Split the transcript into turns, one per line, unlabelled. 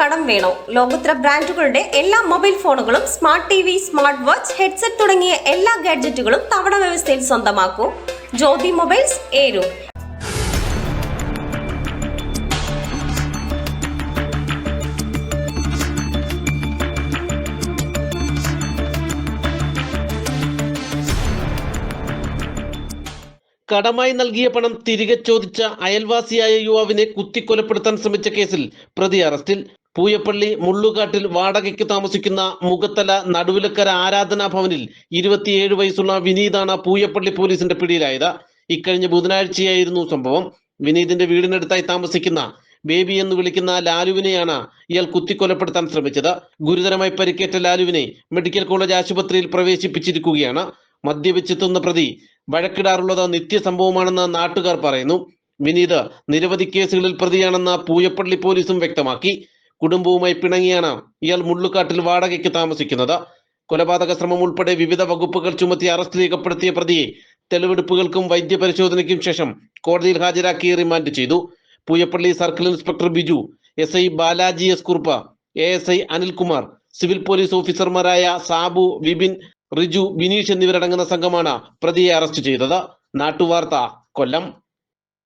കടം വേണോ? ലോകോത്തര ബ്രാൻഡുകളുടെ എല്ലാ മൊബൈൽ ഫോണുകളും smart T V smart watch headset തുടങ്ങിയ എല്ലാ ഗാഡ്ജറ്റുകളും തവണ വ്യവസ്ഥയിൽ സ്വന്തമാക്കൂ. ജ്യോതി മൊബൈൽസ് ഏരു
കടമായി നൽകിയ പണം തിരികെ ചോദിച്ച അയൽവാസിയായ യുവാവിനെ കുത്തിക്കൊലപ്പെടുത്താൻ ശ്രമിച്ച കേസിൽ പ്രതി അറസ്റ്റിൽ. പൂയപ്പള്ളി മുള്ളുകാട്ടിൽ വാടകയ്ക്ക് താമസിക്കുന്ന മുഖത്തല നടുവിലക്കര ആരാധനാ ഭവനിൽ ഇരുപത്തിയേഴ് വയസ്സുള്ള വിനീതാണ് പൂയപ്പള്ളി പോലീസിന്റെ പിടിയിലായത്. ഇക്കഴിഞ്ഞ ബുധനാഴ്ചയായിരുന്നു സംഭവം. വിനീതിന്റെ വീടിനടുത്തായി താമസിക്കുന്ന ബേബി എന്ന് വിളിക്കുന്ന ലാലുവിനെയാണ് ഇയാൾ കുത്തിക്കൊലപ്പെടുത്താൻ ശ്രമിച്ചത്. ഗുരുതരമായി പരിക്കേറ്റ ലാലുവിനെ മെഡിക്കൽ കോളേജ് ആശുപത്രിയിൽ പ്രവേശിപ്പിച്ചിരിക്കുകയാണ്. മദ്യപിച്ചെത്തുന്ന പ്രതി വഴക്കിടാറുള്ളത് നിത്യസംഭവമാണെന്ന് നാട്ടുകാർ പറയുന്നു. വിനീത് നിരവധി കേസുകളിൽ പ്രതിയാണെന്ന് പൂയപ്പള്ളി പോലീസും വ്യക്തമാക്കി. കുടുംബവുമായി പിണങ്ങിയാണ് ഇയാൾ മുള്ളുകാട്ടിൽ വാടകയ്ക്ക് താമസിക്കുന്നത്. കൊലപാതക ശ്രമം ഉൾപ്പെടെ വിവിധ വകുപ്പുകൾ ചുമത്തി അറസ്റ്റ് രേഖപ്പെടുത്തിയ പ്രതിയെ തെളിവെടുപ്പുകൾക്കും വൈദ്യപരിശോധനയ്ക്കും ശേഷം കോടതിയിൽ ഹാജരാക്കി റിമാൻഡ് ചെയ്തു. Pooyappally circle inspector Biju S I Balaji S Kurup A S I Anilkumar civil police ഓഫീസർമാരായ സാബു വിപിൻ റിജു ബിനീഷ് എന്നിവരടങ്ങുന്ന സംഘമാണ് പ്രതിയെ അറസ്റ്റ് ചെയ്തത്. നാട്ടുവാർത്ത കൊല്ലം.